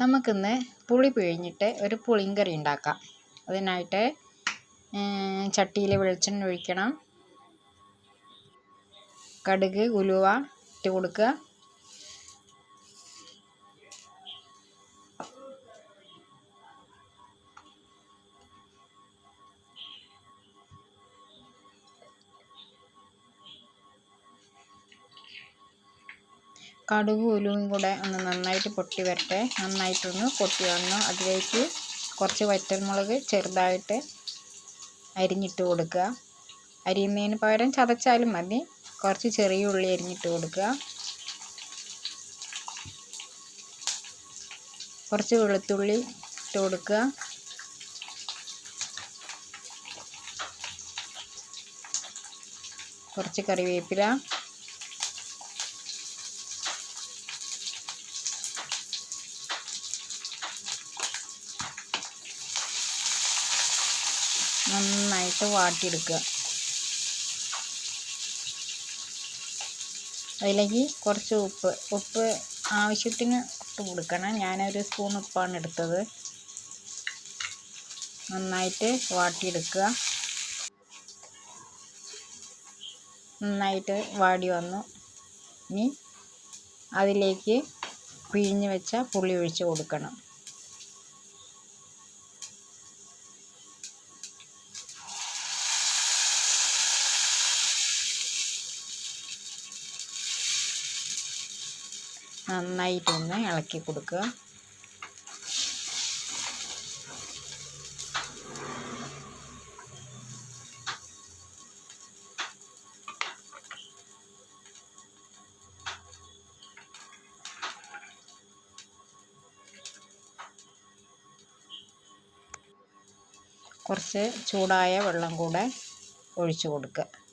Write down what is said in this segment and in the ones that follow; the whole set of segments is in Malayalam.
നമുക്കിന്ന് പുളി പിഴിഞ്ഞിട്ട് ഒരു പുളിങ്കറി ഉണ്ടാക്കാം. അതിനായിട്ട് ചട്ടിയിൽ വെളിച്ചെണ്ണ ഒഴിക്കണം. കടുക് ഉലുവ ഇട്ട് കൊടുക്കുക. കടുകും ഉലുവയും കൂടെ ഒന്ന് നന്നായിട്ട് പൊട്ടി വരട്ടെ. നന്നായിട്ടൊന്ന് പൊട്ടി വന്നു അതിലേക്ക് കുറച്ച് വറ്റൽമുളക് ചെറുതായിട്ട് അരിഞ്ഞിട്ട് കൊടുക്കുക. അരിയുന്നതിന് പകരം ചതച്ചാലും മതി. കുറച്ച് ചെറിയ ഉള്ളി അരിഞ്ഞിട്ട് കൊടുക്കുക. കുറച്ച് വെളുത്തുള്ളി ഇട്ട് കൊടുക്കുക. കുറച്ച് കറിവേപ്പില. നന്നായിട്ട് വാട്ടിയെടുക്കുക. അതിലേക്ക് കുറച്ച് ഉപ്പ്. ഉപ്പ് ആവശ്യത്തിന് ഇട്ട് കൊടുക്കണം. ഞാനൊരു സ്പൂൺ ഉപ്പാണ് എടുത്തത്. നന്നായിട്ട് വാട്ടിയെടുക്കുക. നന്നായിട്ട് വാടി വന്നു. ഇനി അതിലേക്ക് പിഴിഞ്ഞ് വെച്ച പുളി ഒഴിച്ച് കൊടുക്കണം. നന്നായിട്ടൊന്ന് ഇളക്കി കൊടുക്കുക. കുറച്ച് ചൂടായ വെള്ളം കൂടെ ഒഴിച്ചു കൊടുക്കുക.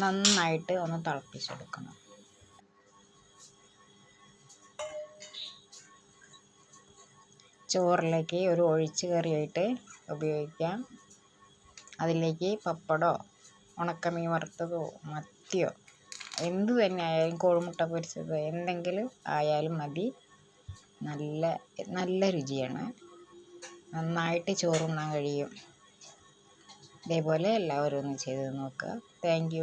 നന്നായിട്ട് ഒന്ന് തിളപ്പിച്ചെടുക്കണം. ചോറിലേക്ക് ഒരു ഒഴിച്ച് കറിയായിട്ട് ഉപയോഗിക്കാം. അതിലേക്ക് പപ്പടമോ ഉണക്കമീൻ വറുത്തതോ മത്തിയോ എന്ത് തന്നെ ആയാലും കോഴിമുട്ട പൊരിച്ചത് എന്തെങ്കിലും ആയാലും മതി. നല്ല നല്ല രുചിയാണ്. നന്നായിട്ട് ചോറുണ്ണാൻ കഴിയും. ഇതേപോലെ എല്ലാവരും ഒന്ന് ചെയ്ത് നോക്കുക. താങ്ക്